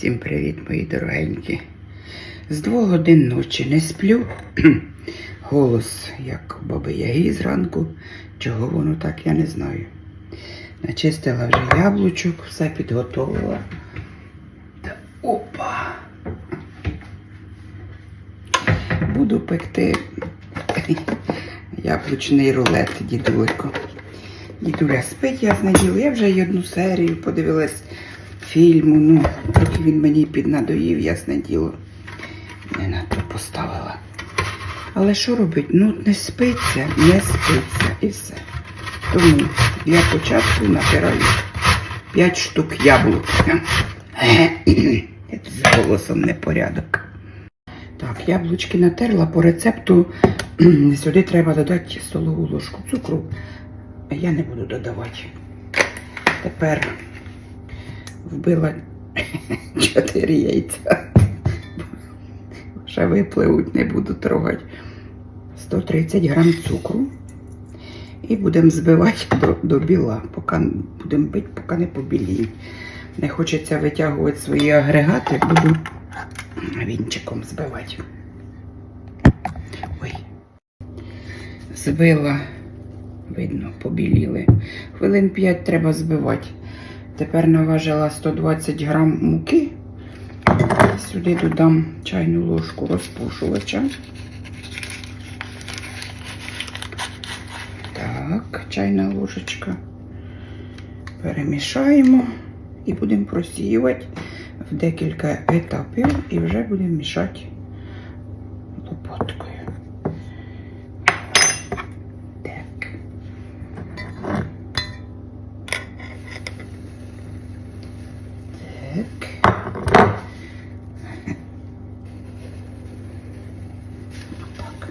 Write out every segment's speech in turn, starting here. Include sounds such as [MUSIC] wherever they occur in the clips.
Всім привіт, мої дорогенькі. З двох годин ночі не сплю. [CLEARS THROAT] Голос, як у баби Яги зранку. Чого воно так, я не знаю. Начистила вже яблучок, все підготовила. Та опа! Буду пекти [LAUGHS] яблучний рулет, дідулько. Дідуля спить, ясне діло. Я вже одну серію подивилась фільму. Ну, трохи він мені піднадоїв, ясне діло. Не на то поставила. Але що робить? Ну, не спиться, не спиться і все. Тому для початку набираю 5 штук яблук. З голосом непорядок. Так, яблучки натерла по рецепту. Сюди треба додати столову ложку цукру. Я не буду додавати. Тепер вбила [LAUGHS] 4 яйця. Ще випливуть, не буду трогати. 130 грам цукру. І будемо збивати до, до біла, поки будемо бити, поки не побіліють. Не хочеться витягувати свої агрегати, буду вінчиком збивати. Ой. Збила, видно, побіліли. Хвилин 5 треба збивати. Тепер наважила 120 грам муки. Сюди додам чайну ложку розпушувача. Так, чайна ложечка. Перемішаємо і будемо просіювати в декілька етапів і вже будемо мішати лопаткою. Так. Так. Так.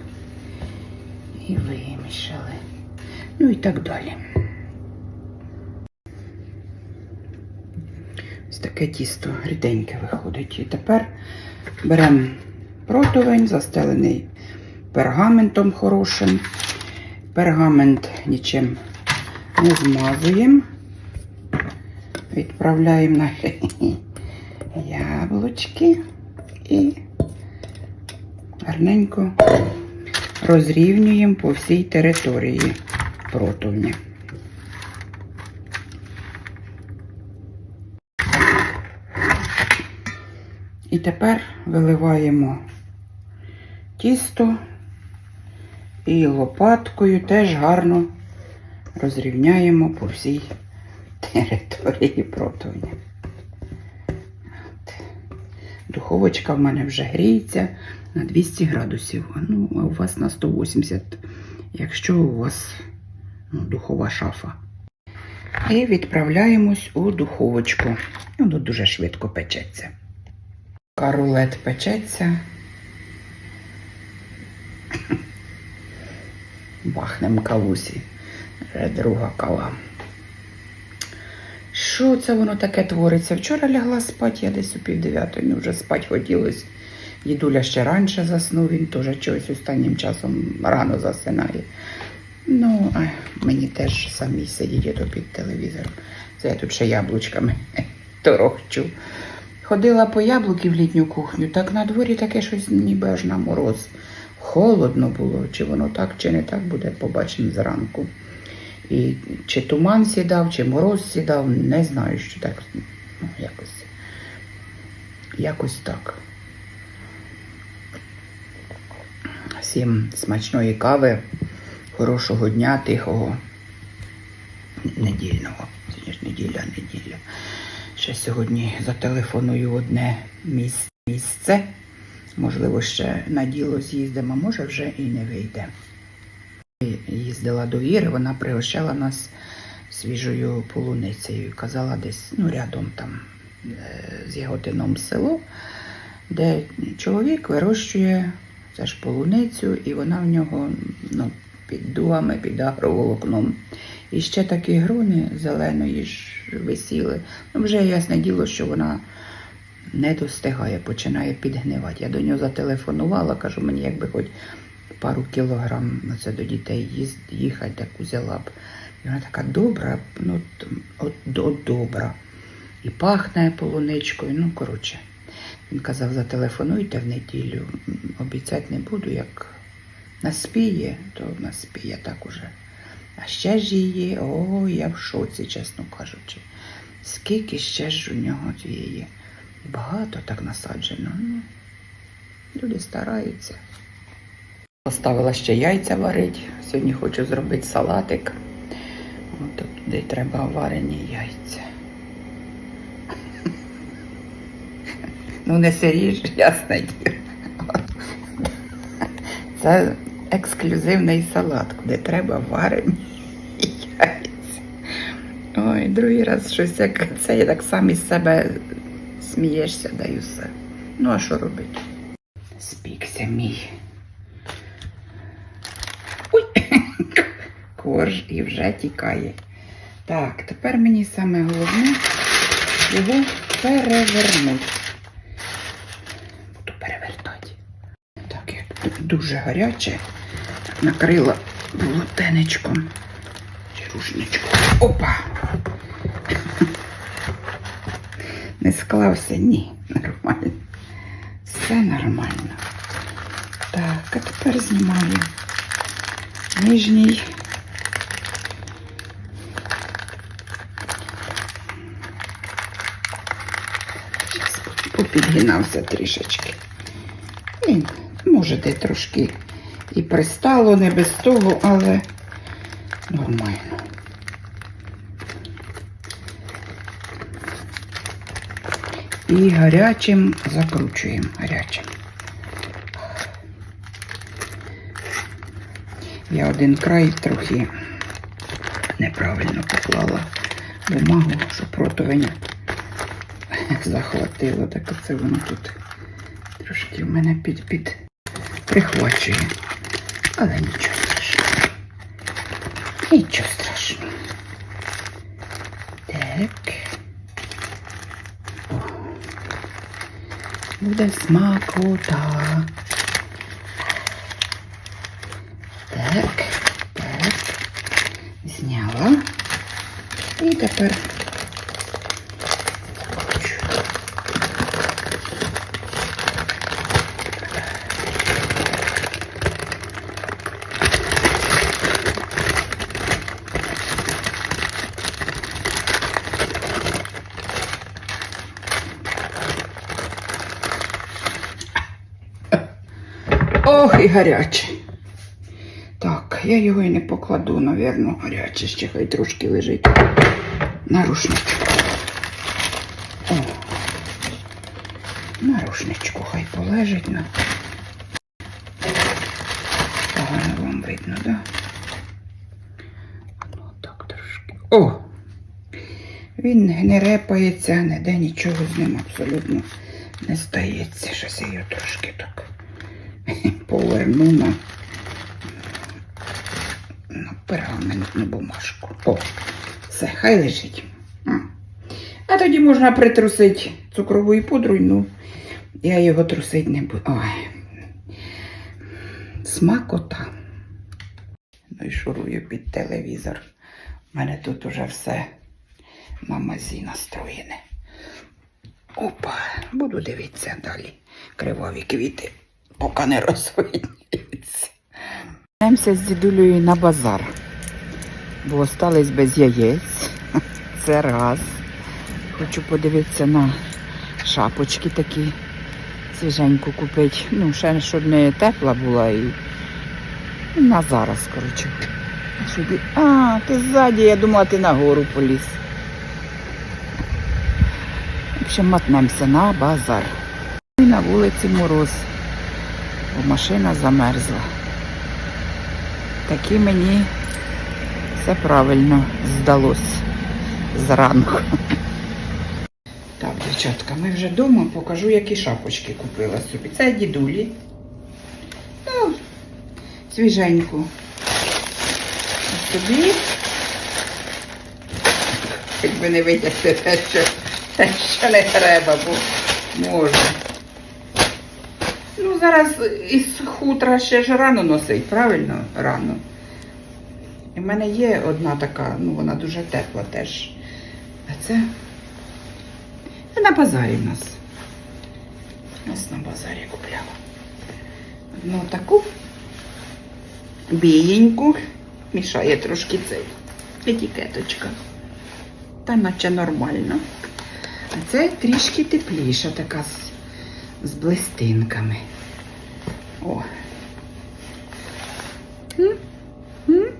І вимішали. Ну і так далі. Ось таке тісто ріденьке виходить. І тепер беремо противень, застелений пергаментом хорошим. Пергамент нічим не змазуємо. Відправляємо на [LAUGHS] яблучки і гарненько розрівнюємо по всій території противня. І тепер виливаємо тісто і лопаткою теж гарно розрівняємо по всій території противня. Духовочка в мене вже гріється на 200 градусів. Ну, а у вас на 180, якщо у вас духова шафа. І відправляємось у духовочку. Воно дуже швидко печеться. Карулет печеться. [LAUGHS] Бахнем кавусі. Вже друга кава. Що це воно таке твориться? Вчора лягла спати, я десь у пів дев'ятої, мені вже спати хотілося. Дідуля ще раніше заснув, він теж чогось останнім часом рано засинає. Ну, а мені теж самі сидіти то під телевізором. Це я тут ще яблучками [LAUGHS] торохчу. Ходила по яблуки в літню кухню, так на дворі таке щось ніби аж на мороз. Холодно було, чи воно так, чи не так буде, побачимо зранку. І чи туман сідав, чи мороз сідав, не знаю, що так. Ну, якось, якось так. Всім смачної кави, хорошого дня, тихого, недільного. Сьогодні ж неділя, неділя. Ще сьогодні зателефоную одне місце. Можливо, ще на діло з'їздимо, може вже і не вийде. Їздила до Іри, вона пригощала нас свіжою полуницею. Казала десь ну, рядом там е, з Яготином село, де чоловік вирощує це ж полуницю, і вона в нього ну, під дугами, під агроволокном. І ще такі грони зеленої ж висіли. Ну, вже ясне діло, що вона не достигає, починає підгнивати. Я до нього зателефонувала, кажу, мені якби хоч пару кілограм на це до дітей їзд, їхати, так узяла б. І вона така добра, ну от, от добра. і пахне полуничкою. Ну, коротше, він казав, зателефонуйте в неділю. Обіцяти не буду, як наспіє, то наспіє так уже. А ще ж її, о, я в шоці, чесно кажучи. Скільки ще ж у нього цієї? Багато так насаджено. Ну, люди стараються. Поставила ще яйця варити. Сьогодні хочу зробити салатик. От туди треба варені яйця. Ну, не сиріж, діло. Це ексклюзивний салат, куди треба варені яйця. Ой, другий раз щось як це, я так сам із себе смієшся, даю все. Ну, а що робити? Спікся мій. Ой, [LAUGHS] корж і вже тікає. Так, тепер мені саме головне його перевернути. Буду перевертати. Так, як дуже гаряче, накрила полотенечком рушничком. Опа! [LAUGHS] Не склався, ні, нормально. Все нормально. Так, а тепер знімаю нижній. Щас попідгинався трішечки. І, може, де трошки і пристало, не без того, але нормально. І гарячим закручуємо гарячим. Я один край трохи неправильно поклала бумагу, щоб противень захватило. Так оце воно тут трошки в мене під, під прихвачує. Але нічого страшного. Нічого страшного. Так. Буде смакота. Так, так. Зняла. І тепер і гаряче. Так, я його і не покладу, навірно, гаряче ще хай трошки лежить на рушничку. О, на рушничку хай полежить на. Погано вам видно, да? Ну, так трошки. О! Він не репається, ніде нічого з ним абсолютно не стається. Щось я його трошки так поверну на, пергаментну бумажку. О, все, хай лежить. А тоді можна притрусити цукровою пудрою, ну я його трусити не буду. Ой. Смакота. Ну і шурую під телевізор. У мене тут уже все мамазі настроєне. Опа, буду дивитися далі. Криваві квіти, поки не [LAUGHS] розвидняться. Йдемося з дідулею на базар, бо остались без яєць. [LAUGHS] Це раз. Хочу подивитися на шапочки такі. Свіженьку купити. Ну, ще щоб не тепла була і на зараз, коротше. А, ти ззаді, я думала, ти нагору поліз. В общем, мотнемося на базар. І на вулиці мороз, бо машина замерзла. Такі мені все правильно здалось зранку. Так, дівчатка, ми вже вдома покажу, які шапочки купила собі. Це дідулі. Ну, свіженьку. Собі. Якби не витягти те, що, те, що не треба, бо може. Зараз із хутра ще ж рано носить, правильно? Рано. І в мене є одна така, ну вона дуже тепла теж. А це На базарі в нас. Ось на базарі купляла. Одну таку бієньку. Мішає трошки цей етикеточка. Та наче нормально. А це трішки тепліша, така з, з блистинками. О. М? М?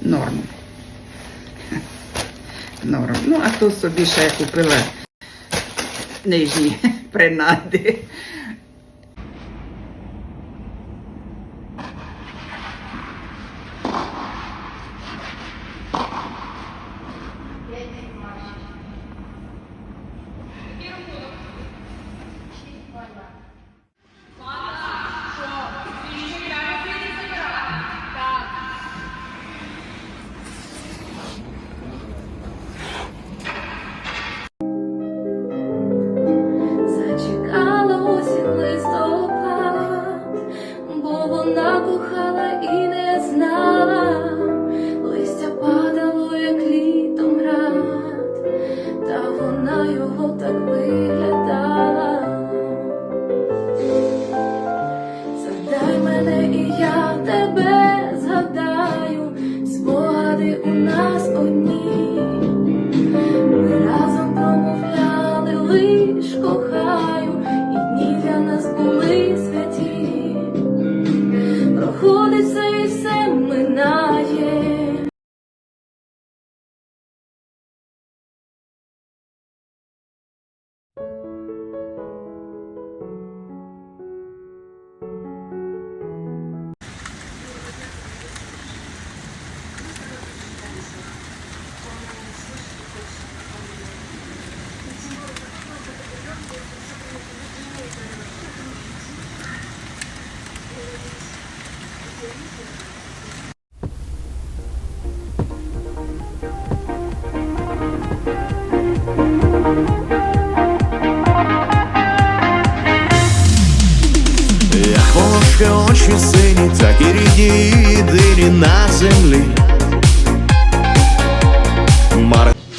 Норм. Норм. Ну, а то собі ще я купила нижні принади.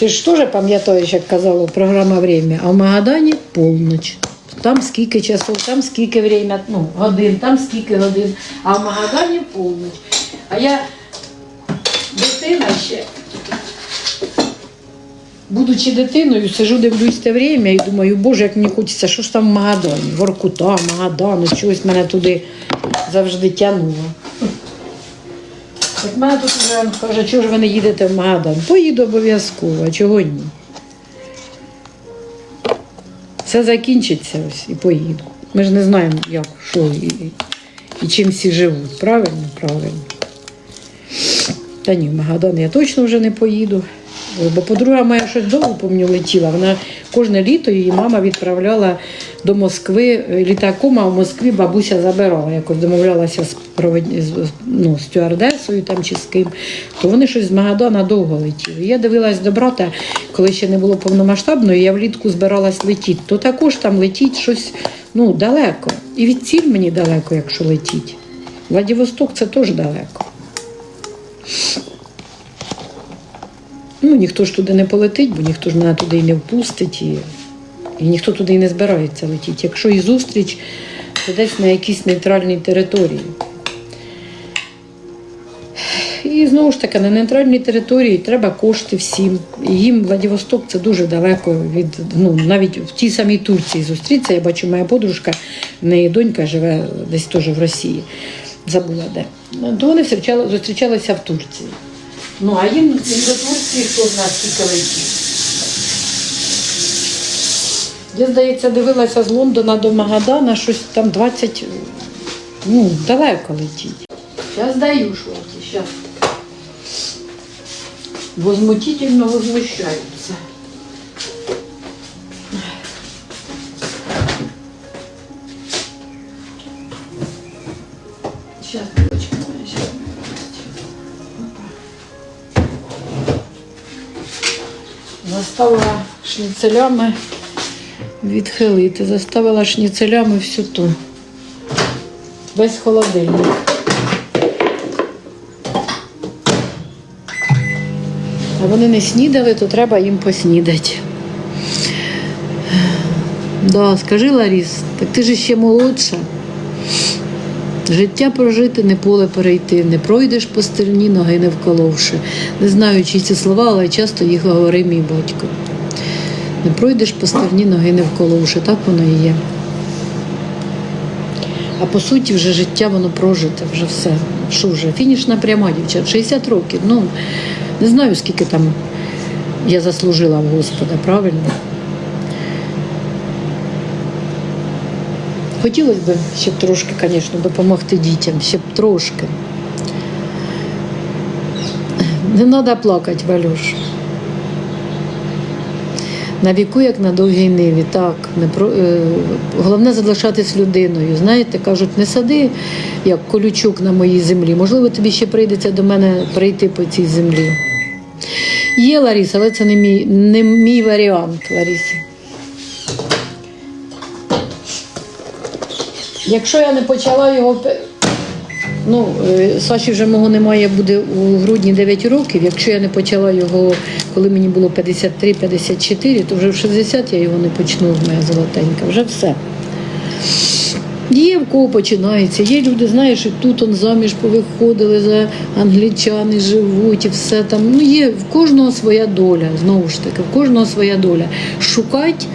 Ж теж пам'ятаєш, як казала програма «Время», а в Магадані полноч. Там скільки часов, там скільки время, ну, годин, там скільки годин, а в Магадані полноч. А я дитина ще. Будучи дитиною, сижу, дивлюсь те время і думаю, боже, як мені хочеться, що ж там в Магадані? Воркута, Магадану, чогось мене туди завжди тягнуло. Як мене тут вже каже, чого ж ви не їдете в Магадан? Поїду обов'язково, а чого ні? Все закінчиться ось і поїду. Ми ж не знаємо, як, що і, і- чим всі живуть. Правильно? Правильно. Та ні, в Магадан я точно вже не поїду. Бо подруга моя щось довго помню летіла. Вона кожне літо її мама відправляла до Москви е, літаком, а в Москві бабуся забирала. Якось домовлялася з, провод... ну, стюардесою там чи з ким. То вони щось з Магадана довго летіли. Я дивилась до брата, коли ще не було повномасштабної, я влітку збиралась летіти. То також там летіть щось ну, далеко. І від ціль мені далеко, якщо летіть. Владивосток це теж далеко. Ну, ніхто ж туди не полетить, бо ніхто ж мене туди і не впустить, і, і ніхто туди і не збирається летіти. Якщо і зустріч, то десь на якійсь нейтральній території. І знову ж таки, на нейтральній території треба кошти всім. Їм Владивосток це дуже далеко від, ну, навіть в тій самій Турції зустрітися. Я бачу, моя подружка, в неї донька живе десь теж в Росії, забула де. То вони зустрічалися в Турції. Ну, а їм до Турції хто нас тільки летів. Я, здається, дивилася з Лондона до Магадана, щось там 20, ну, далеко летіть. Зараз даю шорти, зараз. Возмутительно возмущаються. Шніцелями відхилити. Заставила шніцелями всю ту. Весь холодильник. А вони не снідали, то треба їм поснідати. Да, скажи, Ларіс, так ти ж ще молодша. Життя прожити, не поле перейти, не пройдеш по стерні, ноги не вколовши. Не знаю, чи ці слова, але часто їх говорив мій батько. Не пройдеш по стерні, ноги не вколовши. Так воно і є. А по суті, вже життя воно прожите, вже все. Що вже? Фінішна пряма, дівчат, 60 років. Ну, не знаю, скільки там я заслужила в Господа, правильно? Хотілося б, щоб трошки, звісно, допомогти дітям, щоб трошки. Не треба плакати, Валюш. На віку, як на довгій ниві, так. Не про, е, головне залишатись людиною. Знаєте, кажуть, не сади як колючок на моїй землі. Можливо, тобі ще прийдеться до мене прийти по цій землі. Є Ларіса, але це не мій, не мій варіант, Ларіса. Якщо я не почала його. Ну, е, Саші вже мого немає, буде у грудні 9 років. Якщо я не почала його, коли мені було 53-54, то вже в 60 я його не почну, моя золотенька. Вже все. Є в кого починається. Є люди, знаєш, і тут он заміж повиходили за англічани, живуть і все там. Ну, є в кожного своя доля, знову ж таки, в кожного своя доля. Шукати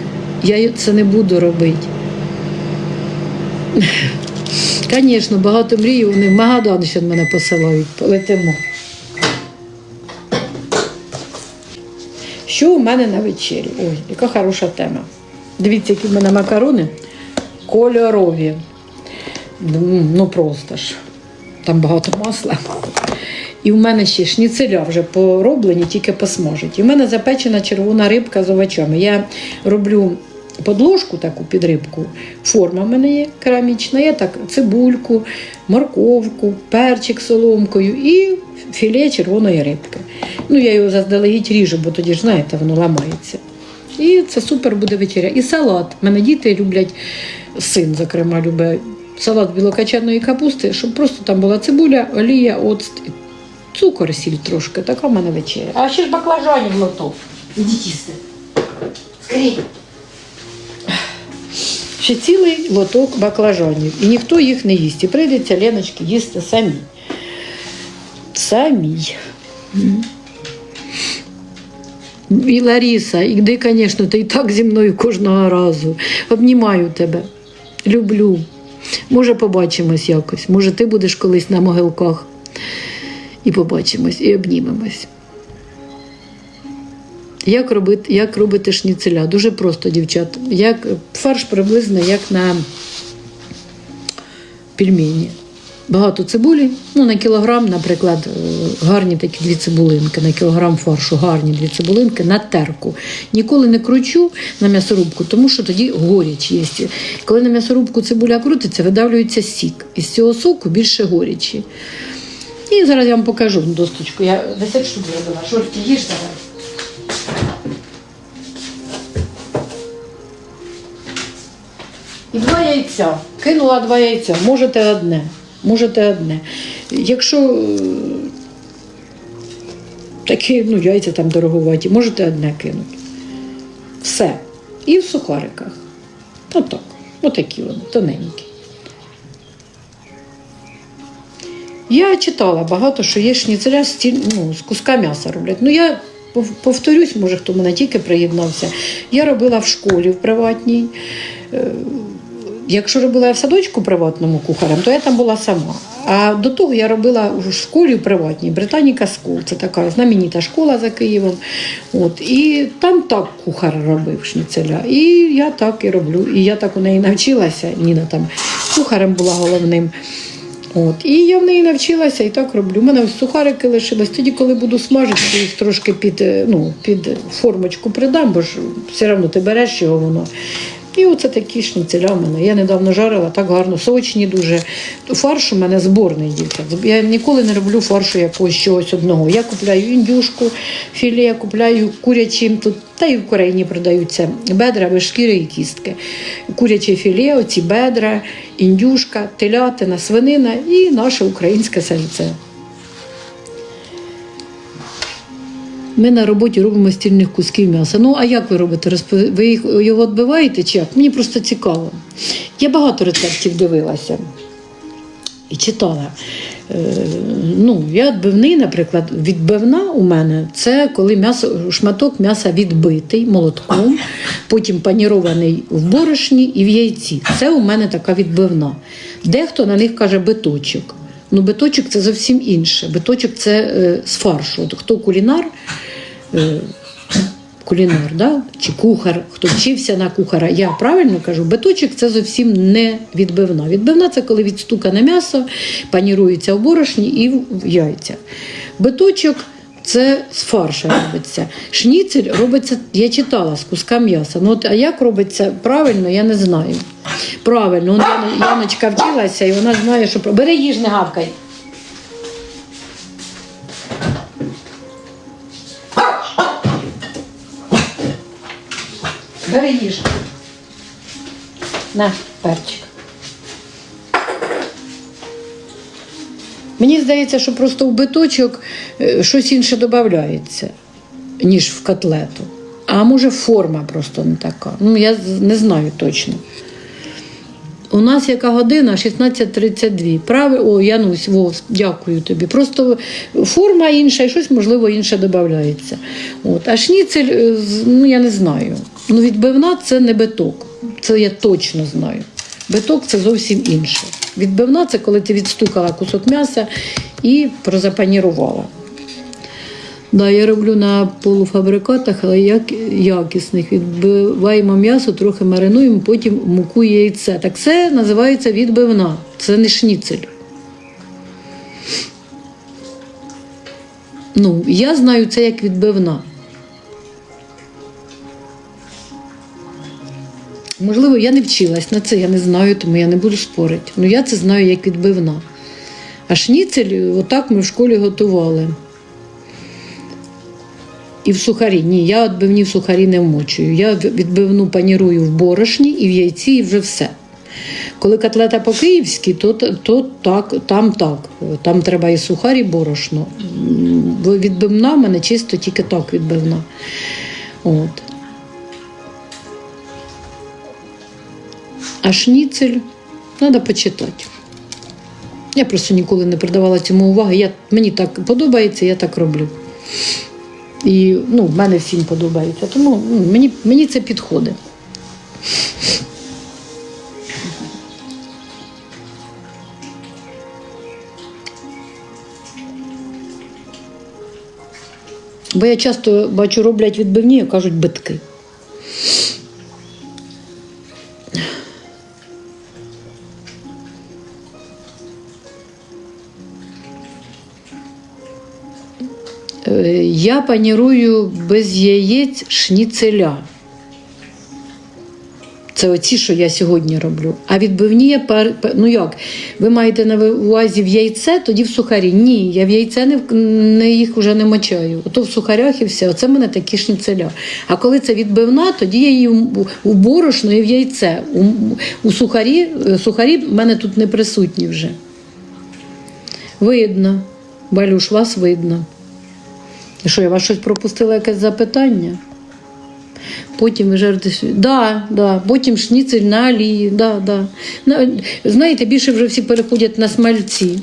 я це не буду робити. Звісно, багато мрій, вони в Магадан ще мене посилають, полетимо. Що у мене на вечері? Ой, яка хороша тема. Дивіться, які в мене макарони кольорові. Ну просто ж. Там багато масла. І в мене ще шніцеля вже пороблені, тільки посмажить. І в мене запечена червона рибка з овочами. Я роблю подложку таку під рибку. Форма в мене є керамічна. Я так цибульку, морковку, перчик соломкою і філе червоної рибки. Ну, я його заздалегідь ріжу, бо тоді ж, знаєте, воно ламається. І це супер буде вечеря. І салат. Мене діти люблять, син, зокрема, любить салат білокачаної капусти, щоб просто там була цибуля, олія, оцт, цукор, сіль трошки. Така в мене вечеря. А ще ж баклажанів лотов. Ідіть їсти. Скорей. Ще цілий лоток баклажанів. І ніхто їх не їсть. І прийдеться Леночки їсти самі. Самі. І Ларіса, іди, звісно, ти і так зі мною кожного разу. Обнімаю тебе. Люблю. Може, побачимось якось. Може, ти будеш колись на могилках. І побачимось, і обнімемось. Як робити, як робити шніцеля? Дуже просто, дівчат. Як, фарш приблизно як на пельмені. Багато цибулі, ну на кілограм, наприклад, е, гарні такі дві цибулинки, на кілограм фаршу гарні дві цибулинки на терку. Ніколи не кручу на м'ясорубку, тому що тоді горіч є. Коли на м'ясорубку цибуля крутиться, видавлюється сік. Із цього соку більше горічі. І зараз я вам покажу досточку. Я 10 штук зробила. Шорті їж давай. І два яйця. Кинула два яйця. Можете одне. Можете одне. Якщо е, такі ну, яйця там дороговаті, можете одне кинути. Все. І в сухариках. Отак. Отакі вони, тоненькі. Я читала багато, що є шніцеля з, ну, з куска м'яса роблять. Ну, я повторюсь, може, хто мене тільки приєднався. Я робила в школі в приватній. Якщо робила я в садочку приватному кухарем, то я там була сама. А до того я робила в школі приватній Британіка Скул. Це така знаменита школа за Києвом. От, і там так кухар робив шніцеля. І я так і роблю. І я так у неї навчилася. Ніна там кухарем була головним. От, і я в неї навчилася і так роблю. У мене сухарики лишились. Тоді, коли буду смажити, то їх трошки під, е, ну, під формочку придам, бо ж все одно ти береш його воно. І оце такі шніцеля в мене. Я недавно жарила так гарно, сочні дуже. Фарш у мене зборний дівчат. Я ніколи не роблю фаршу якогось чогось одного. Я купляю індюшку, філе, купляю курячі, тут, та й в Корейні продаються бедра, без шкіри і кістки. Куряче філе, оці бедра, індюшка, телятина, свинина і наше українське сальце. Ми на роботі робимо стільних кусків м'яса. Ну, а як ви робите? Ви їх, його відбиваєте чи як? Мені просто цікаво. Я багато рецептів дивилася і читала. Е, ну, я відбивний, наприклад, відбивна у мене це коли м'ясо, шматок м'яса відбитий молотком, потім панірований в борошні і в яйці. Це у мене така відбивна. Дехто на них каже биточок. Ну, биточок це зовсім інше. Биточок це е, з фаршу. Хто кулінар, е, кулінар, да? чи кухар, хто вчився на кухара, я правильно кажу, биточок це зовсім не відбивна. Відбивна це коли відстукане м'ясо, панірується в борошні і в яйця. Биточок це з фарша робиться. Шніцель робиться, я читала з куска м'яса. Ну, от, а як робиться правильно, я не знаю. Правильно, он, Яна- Яночка вчилася і вона знає, що бери їж, не гавкай. Бери їж. На, перчик. Мені здається, що просто в биточок е, щось інше додається, ніж в котлету. А може форма просто не така. Ну, я не знаю точно. У нас яка година? 16.32. Прави... О, Янусь, во, дякую тобі. Просто форма інша і щось, можливо, інше додається. От. А шніцель, е, ну я не знаю. Ну, відбивна це не биток. Це я точно знаю. Биток це зовсім інше. Відбивна це коли ти відстукала кусок м'яса і прозапанірувала. Да, я роблю на полуфабрикатах, але як, якісних. Відбиваємо м'ясо, трохи маринуємо, потім муку яйце. Так це називається відбивна. Це не шніцель. Ну, я знаю це як відбивна. Можливо, я не вчилась на це, я не знаю, тому я не буду спорити. Ну я це знаю як відбивна. А шніцель, отак ми в школі готували. І в сухарі. Ні, я відбивні в сухарі не вмочую. Я відбивну панірую в борошні і в яйці, і вже все. Коли котлета по-київськи, то, то так, там так. Там треба і сухар, і борошно. Відбивна в мене чисто тільки так відбивна. От. А шніцель треба почитати. Я просто ніколи не придавала цьому уваги. Я, мені так подобається, я так роблю. І ну, в мене всім подобається. Тому ну, мені, мені це підходить. Бо я часто бачу, роблять відбивні, кажуть битки. Я панірую без яєць шніцеля. Це оці, що я сьогодні роблю. А відбивні я пар... ну як? Ви маєте на увазі в яйце, тоді в сухарі. Ні, я в яйце не, не їх вже не мочаю. Ото в сухарях і все. Оце в мене такі шніцеля. А коли це відбивна, тоді я її у- борошно і в яйце. У, у сухарі, е, сухарі в мене тут не присутні вже. Видно. Балюш, вас видно. І Що, я вас щось пропустила, якесь запитання? Потім ви свій. Да, да. Потім шніцель на олії. Да, да. Знаєте, більше вже всі переходять на смальці.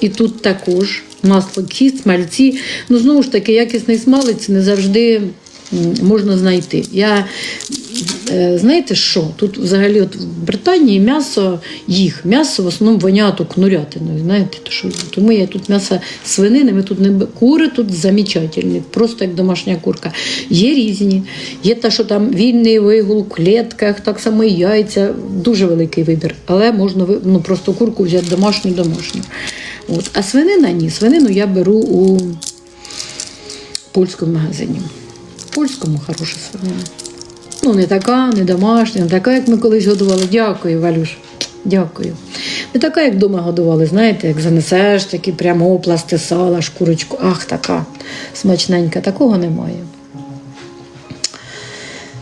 І тут також масло кіст, смальці. Ну, знову ж таки, якісний смалець не завжди можна знайти. Я, знаєте що? Тут взагалі от в Британії м'ясо їх, м'ясо в основному воняє кнурятиною. Знаєте, то що, тому я тут м'ясо свинини, ми тут не кури тут замечательні, просто як домашня курка. Є різні. Є те, що там вільний вигул в клітках, так само і яйця, дуже великий вибір. Але можна ну, просто курку взяти домашню домашню. От. А свинина ні. Свинину я беру у польському магазині. Польському хороша свинина. Ну, не така, не домашня, не така, як ми колись годували. Дякую, Валюш. Дякую. Не така, як вдома годували, знаєте, як занесеш такі прямо опласти сала, шкурочку. Ах, така смачненька. Такого немає.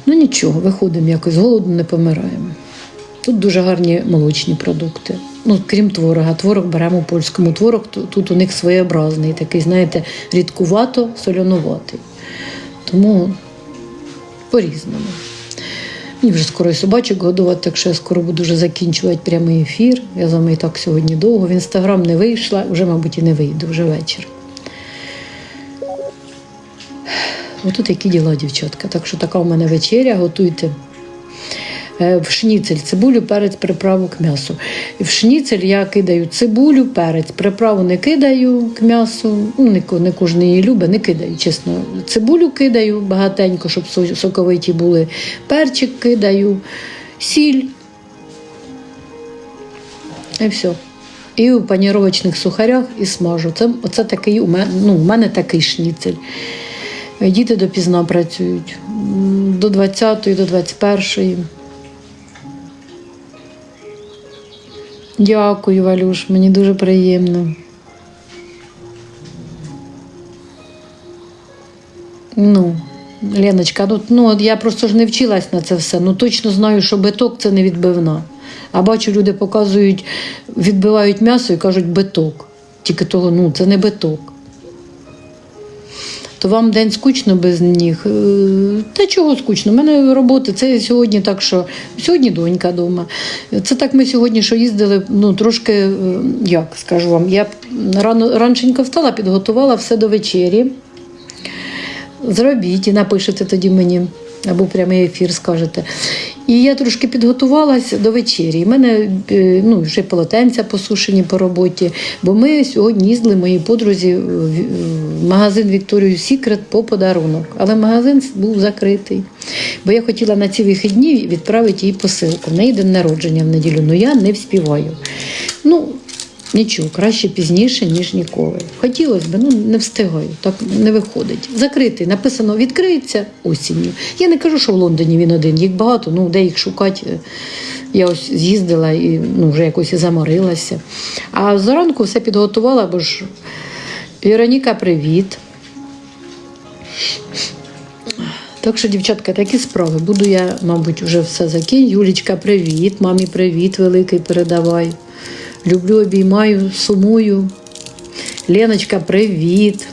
Ну нічого, виходимо якось, голоду не помираємо. Тут дуже гарні молочні продукти. ну, крім творога. Творог беремо у польському. Творог тут у них своєобразний, такий, знаєте, рідкувато, солянуватий. Тому по-різному. Мені вже скоро і собачок годувати, так що я скоро буду вже закінчувати прямий ефір. Я з вами і так сьогодні довго. В інстаграм не вийшла, вже, мабуть, і не вийду, вже вечір. Отут які діла, дівчатка. Так що така у мене вечеря, готуйте. Е, В шніцель цибулю, перець, приправу к м'ясу. В шніцель я кидаю цибулю, перець, приправу не кидаю к м'ясу. Ну, не, не кожен її любить, не кидаю, чесно. Цибулю кидаю багатенько, щоб соковиті були. Перчик кидаю, сіль. І все. І у паніровочних сухарях і смажу. Це, оце такий у мене, ну, у мене такий шніцель. Діти допізна працюють до 20-ї, до 21-ї. Дякую, Валюш, мені дуже приємно. Ну, Леночка, ну, ну от я просто ж не вчилась на це все. Ну точно знаю, що биток це не відбивна. А бачу, люди показують, відбивають м'ясо і кажуть биток. Тільки того, ну, це не биток. То вам день скучно без них. Е, Та чого скучно? У мене роботи. Це сьогодні так, що сьогодні донька вдома. Це так ми сьогодні, що їздили, ну трошки, е, як скажу вам, я рано раншенько встала, підготувала все до вечері. Зробіть і напишете тоді мені, або прямий ефір скажете. І я трошки підготувалася до вечері. У мене е, ну, вже полотенця посушені по роботі, бо ми сьогодні їздили моїй подрузі в в магазин Вікторію Сікрет по подарунок. Але магазин був закритий. Бо я хотіла на ці вихідні відправити їй посилку. В неї день народження в неділю, але я не вспіваю. Ну, Нічого, краще пізніше, ніж ніколи. Хотілося б, ну не встигаю, так не виходить. Закритий, написано відкриється осінню. Я не кажу, що в Лондоні він один, їх багато, ну де їх шукати. е, Я ось з'їздила і ну, вже якось і заморилася. А зранку все підготувала, бо ж Вероніка, привіт. Так що, дівчатка, такі справи. Буду я, мабуть, вже все закінь. Юлічка, привіт, мамі привіт, великий передавай. Люблю, обіймаю, сумую. Леночка, привіт.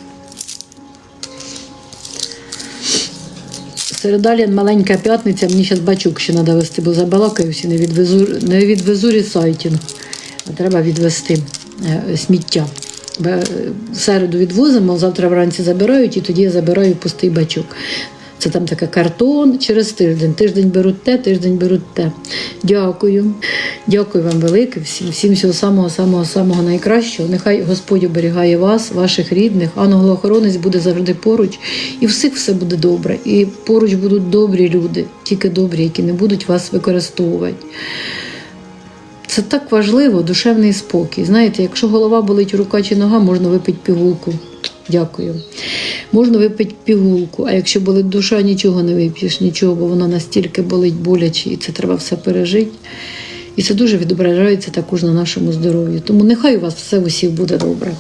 Середа Лен, маленька п'ятниця, мені зараз бачок ще треба вести, бо забалакаюся, не відвезу, не відвезу ресайтінг. Треба відвести е, сміття. Е, В середу відвозимо, завтра вранці забирають, і тоді я забираю пустий бачок. Це там така картон через тиждень. Тиждень беруть те, тиждень беруть те. Дякую. Дякую вам велике, всім, всім всього самого, самого, самого найкращого. Нехай Господь оберігає вас, ваших рідних, ангел-охоронець буде завжди поруч, і всіх все буде добре. І поруч будуть добрі люди, тільки добрі, які не будуть вас використовувати. Це так важливо, душевний спокій. Знаєте, якщо голова болить рука чи нога, можна випити пігулку. Дякую. Можна випити пігулку, а якщо болить душа, нічого не вип'єш, нічого, бо вона настільки болить боляче, і це треба все пережити. І це дуже відображається також на нашому здоров'ю. Тому нехай у вас все усіх буде добре.